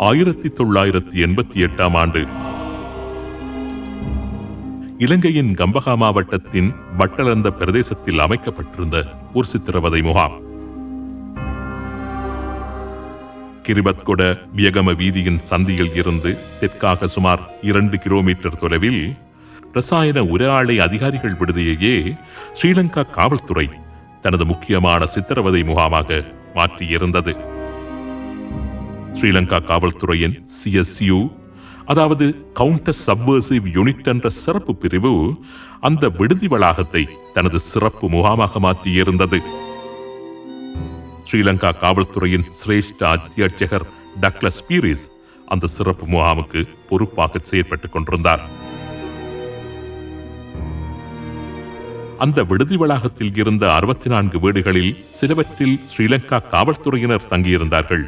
ஆயிரத்தி தொள்ளாயிரத்தி எண்பத்தி எட்டாம் ஆண்டு. இலங்கையின் கம்பகா மாவட்டத்தின் வட்டலந்த பிரதேசத்தில் அமைக்கப்பட்டிருந்த ஒரு சித்திரவதை முகாம். கிரிபத்கொட வியகம வீதியின் சந்தியில் இருந்து தெற்காக சுமார் இரண்டு கிலோமீட்டர் தொலைவில் ரசாயன உர ஆலை அதிகாரிகள் விடுதியையே ஸ்ரீலங்கா காவல்துறை தனது முக்கியமான சித்திரவதை முகாமாக மாற்றியிருந்தது. ஸ்ரீலங்கா காவல்துறையின் சிஎஸ்யூ அதாவது கவுண்டர் சப்வர்சிவ் யூனிட் என்ற சிறப்பு பிரிவு அந்த விடுதி வளாகத்தை தனது சிறப்பு முகாமாக மாற்றியிருந்தது. ஸ்ரீலங்கா காவல்துறையின் சிரேஷ்ட அத்தியட்சகர் டக்லஸ் பீரிஸ் அந்த சிறப்பு முகாமுக்கு பொறுப்பாக செயற்பட்டுக் கொண்டிருந்தார். அந்த விடுதி வளாகத்தில் இருந்த அறுபத்தி நான்கு வீடுகளில் சிலவற்றில் ஸ்ரீலங்கா காவல்துறையினர் தங்கியிருந்தார்கள்.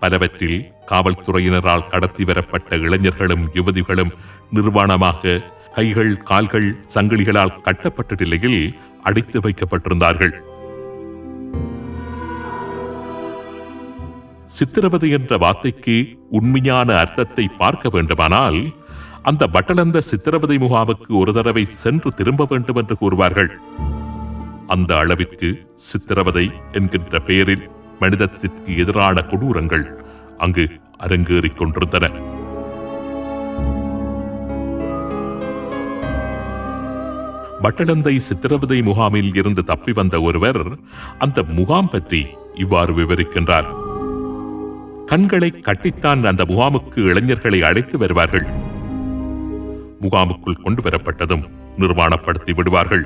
பலவற்றில் காவல்துறையினரால் கடத்தி வரப்பட்ட இளைஞர்களும் யுவதிகளும் நிர்வாணமாக கைகள் கால்கள் சங்கிலிகளால் கட்டப்பட்ட நிலையில் அடைத்து வைக்கப்பட்டிருந்தார்கள். சித்திரவதை என்ற வார்த்தைக்கு உண்மையான அர்த்தத்தை பார்க்க வேண்டுமானால் அந்த பட்டலந்த சித்திரவதை முகாமுக்கு ஒரு தடவை சென்று திரும்ப வேண்டும் என்று கூறுவார்கள். அந்த அளவிற்கு சித்திரவதை என்கின்ற பெயரில் மனிதத்திற்கு எதிரான கொடூரங்கள் அங்கு அரங்கேறிக் கொண்டிருந்தன. பட்டடந்தை சித்திரவதை முகாமில் இருந்து தப்பி வந்த ஒருவர் அந்த முகாம் பற்றி இவ்வாறு விவரிக்கின்றார். கண்களை கட்டித்தான் அந்த முகாமுக்கு இளைஞர்களை அழைத்து வருவார்கள். முகாமுக்குள் கொண்டு வரப்பட்டதும் நிர்மாணப்படுத்தி விடுவார்கள்.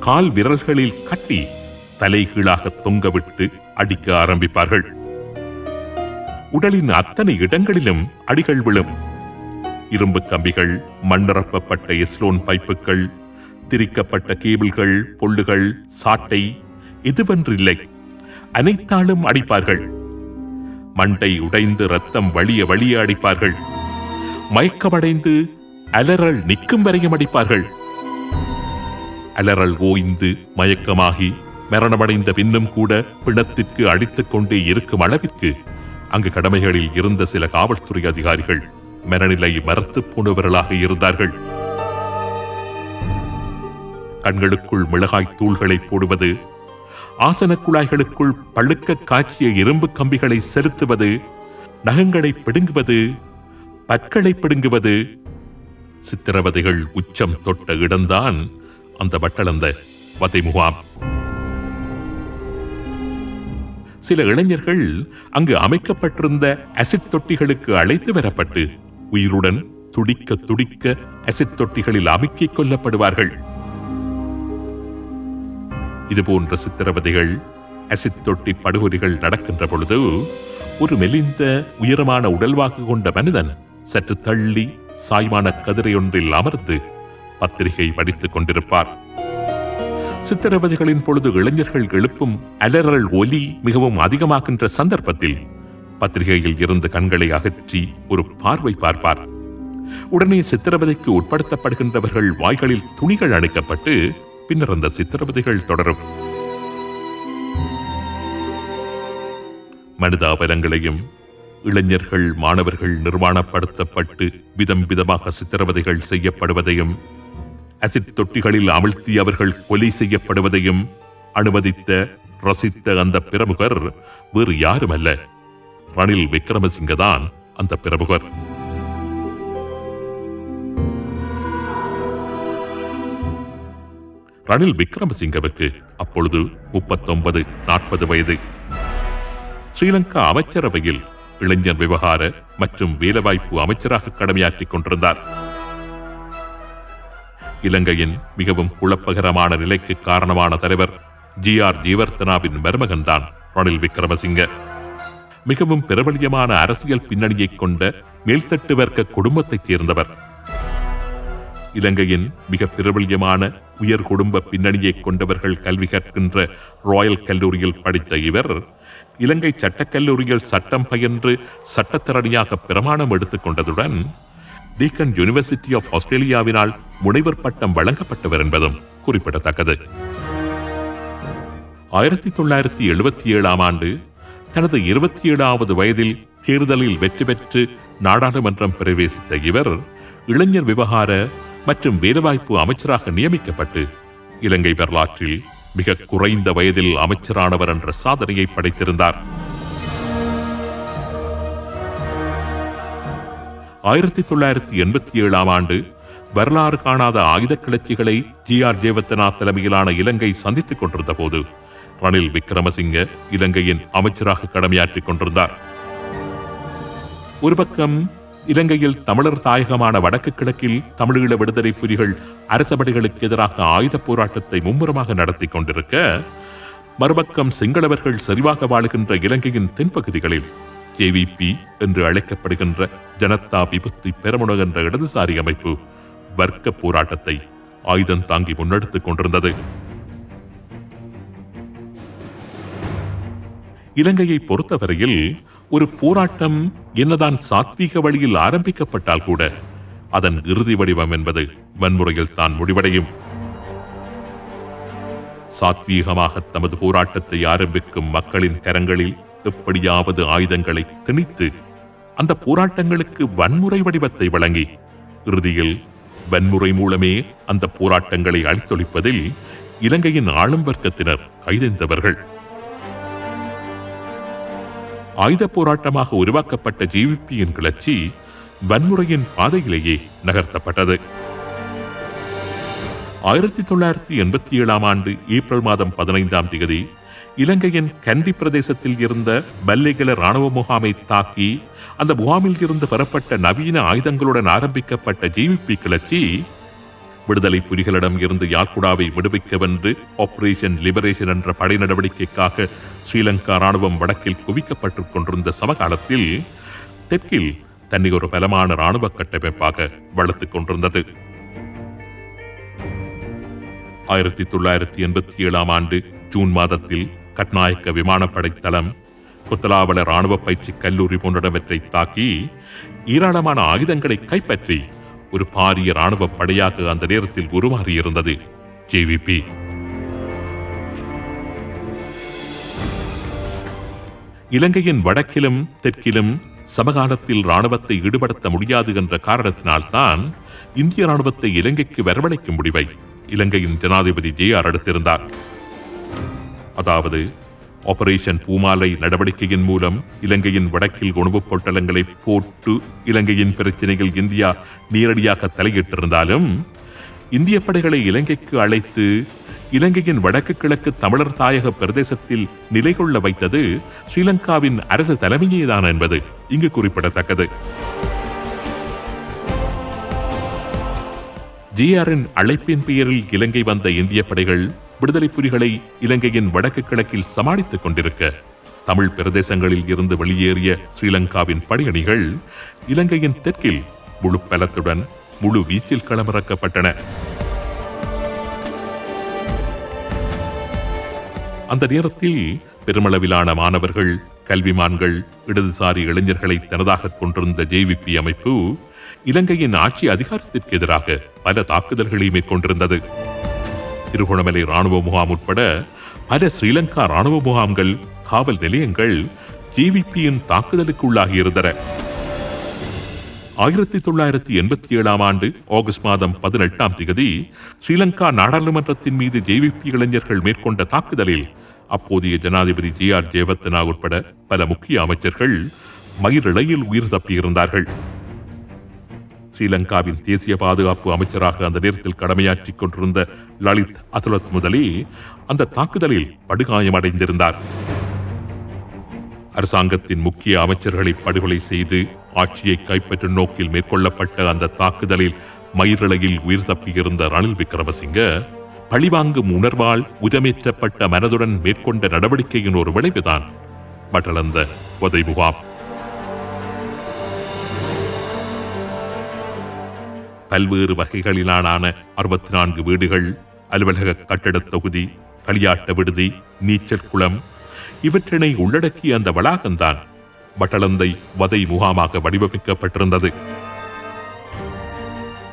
கால் விரல்களில் கட்டி தலைகீழாக தொங்கவிட்டு அடிக்க ஆரம்பிப்பார்கள். உடலின் அத்தனை இடங்களிலும் அடிகள் விழும். இரும்பு கம்பிகள் மண்ணறப்பப்பட்ட எஸ்லோன் பைப்புகள் திரிக்கப்பட்ட கேபிள்கள் பொல்லுகள் சாட்டை எதுவென்றில்லை. அனைத்தாலும் அடிப்பார்கள். மண்டை உடைந்து ரத்தம் வழிய வழிய அடிப்பார்கள். மயக்கமடைந்து அலறல் நிற்கும் வரையும் அடிப்பார்கள். அலறல் ஓய்ந்து மயக்கமாகி மரணமடைந்த பின்னும் கூட பிணத்திற்கு அடித்துக் கொண்டே இருக்கும் அளவிற்கு அங்கு கடமைகளில் இருந்த சில காவல்துறை அதிகாரிகள் மனநிலை மறத்து போனவர்களாக இருந்தார்கள். கண்களுக்குள் மிளகாய் தூள்களை போடுவது ஆசன குழாய்களுக்குள் பழுக்க காய்ச்சிய இரும்பு கம்பிகளை செலுத்துவது நகங்களை பிடுங்குவது பற்களை பிடுங்குவது. சித்திரவதைகள் உச்சம் தொட்ட இடம்தான் அந்த வட்டளந்த வதை முகாம் சில இளைஞர்கள் அங்கு அமைக்கப்பட்டிருந்த அசிட் தொட்டிகளுக்கு அழைத்து வரப்பட்டு உயிருடன் துடிக்க துடிக்க அசிட் தொட்டிகளில் அமுக்கிக் கொல்லப்படுவார்கள். இதுபோன்ற சித்திரவதைகள் அசிட் தொட்டி படுகொலிகள் நடக்கின்ற பொழுது ஒரு மெலிந்த உயரமான உடல்வாக்கு கொண்ட மனிதன் சற்று தள்ளி சாய்மான கதிரையொன்றில் அமர்ந்து பத்திரிகை படித்துக் கொண்டிருப்பார். சித்திரவதைகளின் பொழுது இளைஞர்கள் எழுப்பும் அலறல் ஒலி மிகவும் அதிகமாகின்ற சந்தர்ப்பத்தில் பத்திரிகையில் இருந்து கண்களை அகற்றி ஒரு பார்வை பார்ப்பார். உடனே சித்திரவதைக்கு உட்படுத்தப்படுகின்றவர்கள் வாய்களில் துணிகள் அணைக்கப்பட்டு பின்னர் அந்த சித்திரவதைகள் தொடரும். மனிதாபலங்களையும் இளைஞர்கள் மாணவர்கள் நிர்மாணப்படுத்தப்பட்டு விதம் விதமாக சித்திரவதைகள் செய்யப்படுவதையும் அசிட் தொட்டிகளில் அமிழ்த்தி அவர்கள் கொலை செய்யப்படுவதையும் அனுமதித்த ரசித்த அந்த பிரமுகர் வேறு யாரும் அல்ல ரணில் விக்ரமசிங்க தான் அந்த பிரமுகர். ரணில் விக்ரமசிங்கவுக்கு அப்பொழுது முப்பத்தொன்பது நாற்பது வயது. ஸ்ரீலங்கா அமைச்சரவையில் இளைஞர் விவகார மற்றும் வேலைவாய்ப்பு அமைச்சராக கடமையாற்றிக் கொண்டிருந்தார். இலங்கையின் மிகவும் குழப்பகரமான நிலைக்கு காரணமான தலைவர் ஜி ஆர் ஜீவர்த்தனாவின் மருமகன் தான் ரணில் விக்ரமசிங்க. மிகவும் பிரபலியமான அரசியல் பின்னணியைக் கொண்ட மேல்தட்டு வர்க்க குடும்பத்தைச் சேர்ந்தவர். இலங்கையின் மிக பிரபல்யமான உயர் குடும்ப பின்னணியை கொண்டவர்கள் கல்வி கற்கின்ற ராயல் கல்லூரியில் படித்த இவர் இலங்கை சட்டக்கல்லூரியில் சட்டம் பயின்று சட்டத்திறனியாக பிரமாணம் எடுத்துக் கொண்டதுடன் டீக்கன் யூனிவர்சிட்டி ஆஃப் ஆஸ்திரேலியாவினால் முனைவர் பட்டம் வழங்கப்பட்டவர் என்பதும் குறிப்பிடத்தக்கது. ஆயிரத்தி தொள்ளாயிரத்தி எழுபத்தி ஏழாம் ஆண்டு தனது இருபத்தி ஏழாவது வயதில் தேர்தலில் வெற்றி பெற்று நாடாளுமன்றம் பிரவேசித்த இவர் இளைஞர் விவகார மற்றும் வேலைவாய்ப்பு அமைச்சராக நியமிக்கப்பட்டு இலங்கை வரலாற்றில் மிக குறைந்த வயதில் அமைச்சரானவர் என்ற சாதனையை படைத்திருந்தார். ஆயிரத்தி தொள்ளாயிரத்தி எண்பத்தி ஏழாம் ஆண்டு வரலாறு காணாத ஆயுத கிளர்ச்சிகளை ஜி ஆர் ஜேவத்தனா தலைமையிலான இலங்கை சந்தித்துக் கொண்டிருந்த போது ரணில் விக்ரமசிங்க இலங்கையின் அமைச்சராக கடமையாற்றிக் கொண்டிருந்தார். ஒரு பக்கம் இலங்கையில் தமிழர் தாயகமான வடக்கு கிழக்கில் தமிழீழ விடுதலை புலிகள் அரசபடைகளுக்கு எதிராக ஆயுத போராட்டத்தை மும்முரமாக நடத்தி கொண்டிருக்க மறுபக்கம் சிங்களவர்கள் செறிவாக வாழுகின்ற இலங்கையின் தென்பகுதிகளில் ஜேவிபி என்று அழைக்கப்படுகின்ற ஜனதா விபத்து பெரமுன என்ற இடதுசாரி அமைப்பு வர்க்க போராட்டத்தை ஆயுதம் தாங்கி முன்னெடுத்துக் கொண்டிருந்தது. இலங்கையை பொறுத்தவரையில் ஒரு போராட்டம் என்னதான் சாத்வீக வழியில் ஆரம்பிக்கப்பட்டால் கூட அதன் இறுதி வடிவம் என்பது வன்முறையில் தான் முடிவடையும். சாத்வீகமாக தமது போராட்டத்தை ஆரம்பிக்கும் மக்களின் கரங்களில் எப்படியாவது ஆயுதங்களை திணித்து அந்த போராட்டங்களுக்கு வன்முறை வடிவத்தை வழங்கி இறுதியில் வன்முறை மூலமே அந்த போராட்டங்களை அழித்தொழிப்பதில் இலங்கையின் ஆளும் வர்க்கத்தினர் கைதெந்தவர்கள் ஆயுத போராட்டமாக உருவாக்கப்பட்ட ஜிவிபியின் கிளர்ச்சி வன்முறையின் பாதையிலேயே நகர்த்தப்பட்டது. ஆயிரத்தி தொள்ளாயிரத்தி எண்பத்தி ஏழாம் ஆண்டு ஏப்ரல் மாதம் பதினைந்தாம் தேதி இலங்கையின் கண்டி பிரதேசத்தில் இருந்த பல்லிகல ராணுவ முகாமை தாக்கி அந்த முகாமில் இருந்து பெறப்பட்ட நவீன ஆயுதங்களுடன் ஆரம்பிக்கப்பட்ட ஜிவிபி கிளர்ச்சி விடுதலை புலிகளிடம் இருந்து யாழ்குடாவை விடுவிக்க வென்று ஆபரேஷன் லிபரேஷன் என்ற படை நடவடிக்கைக்காக ஸ்ரீலங்கா ராணுவம் வடக்கில் குவிக்கப்பட்டுக் கொண்டிருந்த சமகாலத்தில் தெற்கில் தன்னை ஒரு பலமான ராணுவ கட்டமைப்பாக வளர்த்துக் கொண்டிருந்தது. ஆயிரத்தி தொள்ளாயிரத்தி எண்பத்தி ஏழாம் ஆண்டு ஜூன் மாதத்தில் கட்நாயக்க விமானப்படை தளம் புத்தலாவள ராணுவ பயிற்சி கல்லூரி போன்றவற்றை தாக்கி ஏராளமான ஆயுதங்களை கைப்பற்றி ஒரு பாரிய ராணுவ படையாக அந்த நேரத்தில் உருமாறியிருந்தது. ஜேவிபி இலங்கையின் வடக்கிலும் தெற்கிலும் சமகாலத்தில் ராணுவத்தை ஈடுபடுத்த முடியாது என்ற காரணத்தினால்தான் இந்திய ராணுவத்தை இலங்கைக்கு வரவழைக்கும் முடிவை இலங்கையின் ஜனாதிபதி ஜே ஆர் எடுத்திருந்தார். அதாவது ஆபரேஷன் பூமாலை நடவடிக்கையின் மூலம் இலங்கையின் வடக்கில் உணவுப் பொட்டலங்களை போட்டு இலங்கையின் பிரச்சனையில் இந்தியா நேரடியாக தலையிட்டிருந்தாலும் இந்திய படைகளை இலங்கைக்கு அழைத்து இலங்கையின் வடக்கு கிழக்கு தமிழர் தாயக பிரதேசத்தில் நிலை கொள்ள வைத்தது ஸ்ரீலங்காவின் அரசு தலைமையேதான் என்பது இங்கு குறிப்பிடத்தக்கது. ஜிஆரின் அழைப்பின் பெயரில் இலங்கை வந்த இந்திய படைகள் விடுதலை புலிகளை இலங்கையின் வடக்கு கிழக்கில் சமாளித்துக் கொண்டிருக்க தமிழ் பிரதேசங்களில் இருந்து வெளியேறிய ஸ்ரீலங்காவின் படையணிகள் இலங்கையின் தெற்கில் முழு பலத்துடன் முழு வீச்சில் களமிறக்கப்பட்டன. அந்த நேரத்தில் பெருமளவிலான மாணவர்கள் கல்விமான்கள் இடதுசாரி இளைஞர்களை தனதாக கொண்டிருந்த ஜேவிபி அமைப்பு இலங்கையின் ஆட்சி அதிகாரத்திற்கு எதிராக பல தாக்குதல்களை மேற்கொண்டிருந்தது. திருகோணமலை ராணுவ முகாம் உட்பட பல ஸ்ரீலங்கா ராணுவ முகாம்கள் காவல் நிலையங்கள் ஜேவிபியின் தாக்குதலுக்கு உள்ளாகியிருந்தன ஆயிரத்தி தொள்ளாயிரத்தி எண்பத்தி ஏழாம் ஆண்டு ஆகஸ்ட் மாதம் பதினெட்டாம் தேதி ஸ்ரீலங்கா நாடாளுமன்றத்தின் மீது ஜேவிபி இளைஞர்கள் மேற்கொண்ட தாக்குதலில் அப்போதைய ஜனாதிபதி ஜே ஆர் ஜெயவர்த்தனா உட்பட பல முக்கிய அமைச்சர்கள் மயிரிழையில் உயிர் தப்பியிருந்தார்கள். ஸ்ரீலங்காவின் தேசிய பாதுகாப்பு அமைச்சராக அந்த நேரத்தில் கடமையாற்றிக் கொண்டிருந்த லலித் அதுலத் முதலி அந்த தாக்குதலில் படுகாயமடைந்திருந்தார். அரசாங்கத்தின் முக்கிய அமைச்சர்களை படுகொலை செய்து ஆட்சியை கைப்பற்றும் நோக்கில் மேற்கொள்ளப்பட்ட அந்த தாக்குதலில் மயிரிழையில் உயிர் தப்பியிருந்த ரணில் விக்ரமசிங்க பழிவாங்கும் உணர்வால் உதமேற்றப்பட்ட மனதுடன் மேற்கொண்ட நடவடிக்கையின் ஒரு விளைவுதான். பட்டளந்த புதை முகாம். பல்வேறு வகைகளிலான அறுபத்தி நான்கு வீடுகள் அலுவலக கட்டடத் தொகுதி களியாட்ட விடுதி நீச்சல் குளம் இவற்றினை உள்ளடக்கிய அந்த வளாகம்தான் பட்டளந்தை வதை முகாமாக வடிவமைக்கப்பட்டிருந்தது.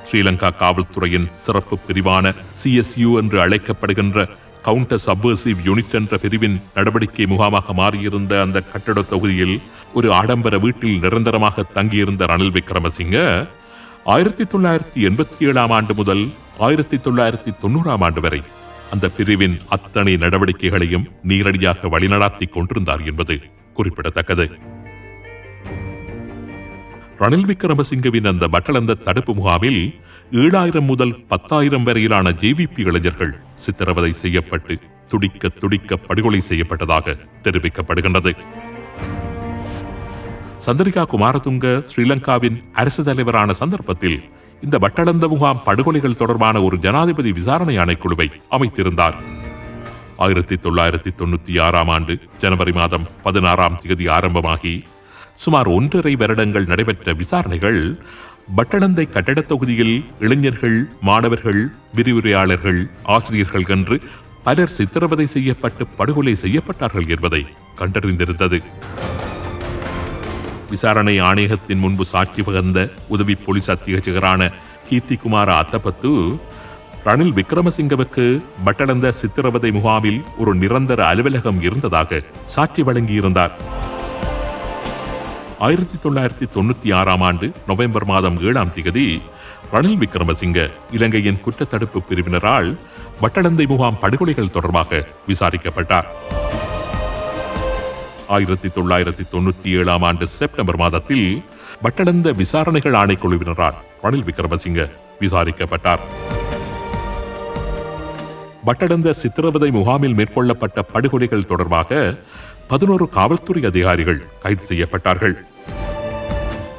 ஸ்ரீலங்கா காவல்துறையின் சிறப்பு பிரிவான சிஎஸ்யு என்று அழைக்கப்படுகின்ற கவுண்டர் சப்வர்சிவ் யூனிட் என்ற பிரிவின் நடவடிக்கை முகாமாக மாறியிருந்த அந்த கட்டட தொகுதியில் ஒரு ஆடம்பர வீட்டில் நிரந்தரமாக தங்கியிருந்த ரணில் விக்ரமசிங்க ஆயிரத்தி தொள்ளாயிரத்தி எண்பத்தி ஏழாம் ஆண்டு முதல் ஆயிரத்தி தொள்ளாயிரத்தி தொண்ணூறாம் ஆண்டு வரை அந்த பிரிவின் அத்தனை நடவடிக்கைகளையும் நேரடியாக வழிநடாத்தி கொண்டிருந்தார் என்பது குறிப்பிடத்தக்கது. ரணில் விக்ரமசிங்கவின் அந்த பட்டளந்த தடுப்பு முகாமில் ஏழாயிரம் முதல் பத்தாயிரம் வரையிலான ஜேவிபி இளைஞர்கள் சித்திரவதை செய்யப்பட்டு துடிக்க துடிக்க படுகொலை செய்யப்பட்டதாக தெரிவிக்கப்படுகின்றது. சந்திரிகா குமாரதுங்க ஸ்ரீலங்காவின் அரசு தலைவரான சந்தர்ப்பத்தில் இந்த வட்டளந்த முகாம் படுகொலைகள் தொடர்பான ஒரு ஜனாதிபதி விசாரணை ஆணைக்குழுவை அமைத்திருந்தார். ஆயிரத்தி தொள்ளாயிரத்தி தொண்ணூத்தி ஆறாம் ஆண்டு ஜனவரி மாதம் பதினாறாம் தேதி ஆரம்பமாகி சுமார் ஒன்றரை வருடங்கள் நடைபெற்ற விசாரணைகள் பட்டளந்தை கட்டடத் தொகுதியில் இளைஞர்கள் மாணவர்கள் விரிவுரையாளர்கள் ஆசிரியர்கள் என்று பலர் சித்திரவதை செய்யப்பட்டு படுகொலை செய்யப்பட்டார்கள் என்பதை கண்டறிந்திருந்தது. விசாரணை ஆணையகத்தின் முன்பு சாட்சி பகர்ந்த உதவி போலீஸ் அத்தியட்சகரான கீர்த்திகுமார அத்தபத்து ரணில் விக்ரமசிங்கவுக்கு பட்டளந்த சித்திரவதை முகாமில் ஒரு நிரந்தர அலுவலகம் இருந்ததாக சாட்சி வழங்கியிருந்தார். ஆயிரத்தி தொள்ளாயிரத்தி தொண்ணூத்தி ஆறாம் ஆண்டு நவம்பர் மாதம் ஏழாம் திகதி ரணில் விக்ரமசிங்க இலங்கையின் குற்றத்தடுப்பு பிரிவினரால் வட்டளந்தை முகாம் படுகொலைகள் தொடர்பாக விசாரிக்கப்பட்டார். ஆயிரத்தி தொள்ளாயிரத்தி தொண்ணூத்தி ஏழாம் ஆண்டு செப்டம்பர் மாதத்தில் வட்டளந்த விசாரணைகள் ஆணைக்குழுவினரால் ரணில் விக்ரமசிங்க விசாரிக்கப்பட்டார். வட்டடந்த சித்திரவதை முகாமில் மேற்கொள்ளப்பட்ட படுகொலைகள் தொடர்பாக பதினோரு காவல்துறை அதிகாரிகள் கைது செய்யப்பட்டார்கள்.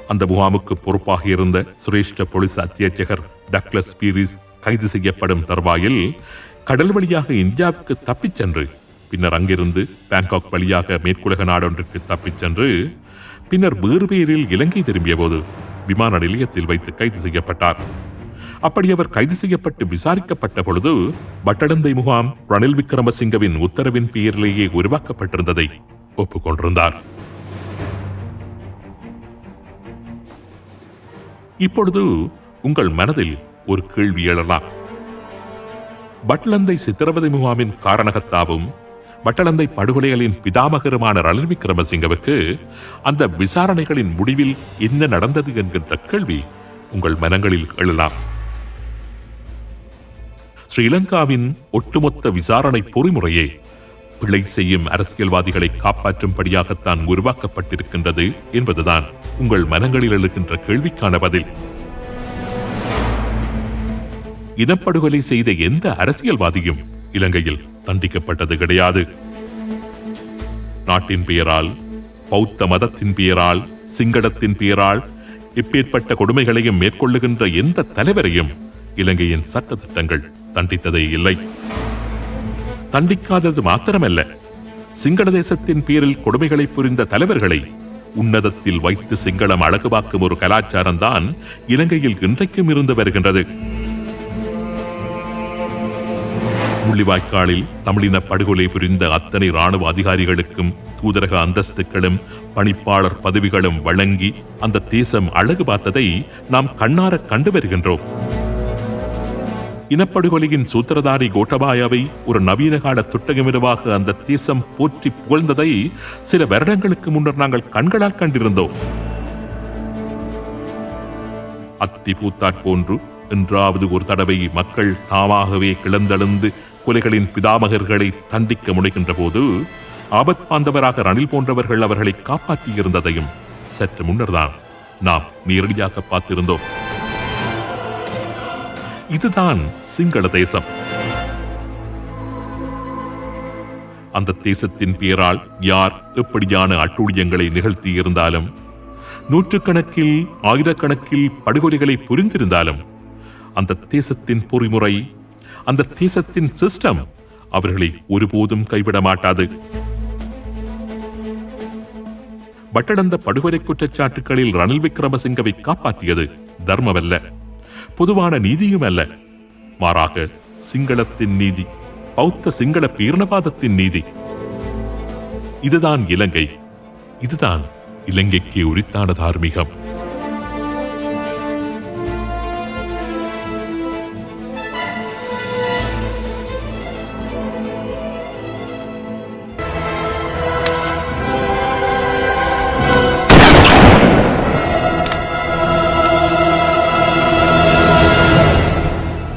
அந்த முகாமுக்கு பொறுப்பாக இருந்த சிரேஷ்ட போலீஸ் அத்தியட்சகர் டக்ளஸ் பீரிஸ் கைது செய்யப்படும் தருவாயில் கடல் வழியாக இந்தியாவுக்கு தப்பிச் சென்று பின்னர் அங்கிருந்து பாங்காக் வழியாக மேற்குலக நாடொன்றுக்கு தப்பிச் சென்று பின்னர் வேறு பேரில் இலங்கை திரும்பிய போது விமான நிலையத்தில் வைத்து கைது செய்யப்பட்டார். அப்படி அவர் கைது செய்யப்பட்டு விசாரிக்கப்பட்ட பொழுது வட்டடந்தை முகாம் ரணில் விக்ரமசிங்கவின் உத்தரவின் பெயரிலேயே உருவாக்கப்பட்டிருந்ததை ஒப்புக்கொண்டிருந்தார். இப்பொழுது உங்கள் மனதில் ஒரு கேள்வி எழலாம். பட்லந்தை சித்திரவதை முகாமின் காரணகத்தாவும் பட்டளந்தை படுகொலைகளின் பிதாமகருமான ரணில் விக்ரமசிங்கவுக்கு அந்த விசாரணைகளின் முடிவில் என்ன நடந்தது என்கின்ற கேள்வி உங்கள் மனங்களில் எழலாம். ஸ்ரீலங்காவின் ஒட்டுமொத்த விசாரணை பொறிமுறையே பிழை செய்யும் அரசியல்வாதிகளை காப்பாற்றும்படியாகத்தான் உருவாக்கப்பட்டிருக்கின்றது என்பதுதான் உங்கள் மனங்களில் எழுகின்ற கேள்விக்கான பதில். இனப்படுகொலை செய்த எந்த அரசியல்வாதியும் இலங்கையில் தண்டிக்கப்பட்டது கிடையாது. நாட்டின் பெயரால் பௌத்த மதத்தின் பெயரால் சிங்கடத்தின் பெயரால் இப்பேற்பட்ட கொடுமைகளையும் மேற்கொள்ளுகின்ற எந்த தலைவரையும் இலங்கையின் சட்ட திட்டங்கள் தண்டித்ததே இல்லை. தண்டிக்காதது மாத்திரமல்ல சிங்கள தேசத்தின் பேரில் கொடுமைகளை புரிந்த தலைவர்களை உன்னதத்தில் வைத்து சிங்களம் அழகுபாக்கும் ஒரு கலாச்சாரம்தான் இலங்கையில் இன்றைக்கும் இருந்து வருகின்றது. முள்ளிவாய்க்காலில் தமிழின படுகொலை புரிந்த அத்தனை ராணுவ அதிகாரிகளுக்கும் தூதரக அந்தஸ்துகளும் பணிப்பாளர் பதவிகளும் வழங்கி அந்த தேசம் அழகு பார்த்ததை நாம் கண்ணார கண்டு வருகின்றோம். இனப்படுகொலையின் சூத்திரதாரி கோட்டபாயாவை ஒரு நவீன கால துட்டகமிரவாக அந்த தேசம் போற்றி புகழ்ந்ததை சில வருடங்களுக்கு முன்னர் நாங்கள் கண்களால் கண்டிருந்தோம். அத்தி பூத்தாற் போன்று என்றாவது ஒரு தடவை மக்கள் தாமாகவே கிளந்தெழுந்து கொலைகளின் பிதாமகர்களை தண்டிக்க முனைகின்ற போது ஆபத் பாந்தவராக ரணில் போன்றவர்கள் அவர்களை காப்பாற்றியிருந்ததையும் சற்று முன்னர்தான் நாம் நேரடியாக பார்த்திருந்தோம். இதுதான் சிங்கள தேசம். அந்த தேசத்தின் பெயரால் யார் எப்படியான அட்டூழியங்களை நிகழ்த்தி இருந்தாலும் நூற்றுக்கணக்கில் ஆயிரக்கணக்கில் படுகொலைகளை புரிந்திருந்தாலும் அந்த தேசத்தின் பொறிமுறை அந்த தேசத்தின் சிஸ்டம் அவர்களை ஒருபோதும் கைவிட மாட்டாது பட்டடந்த படுகொலை குற்றச்சாட்டுகளில் ரணில் விக்ரமசிங்கவை காப்பாற்றியது தர்மமல்ல. பொதுவான நீதியும் அல்ல. மாறாக சிங்களத்தின் நீதி பௌத்த சிங்கள பீர்ணவாதத்தின் நீதி. இதுதான் இலங்கை. இதுதான் இலங்கைக்கு உரித்தான தார்மீகம்.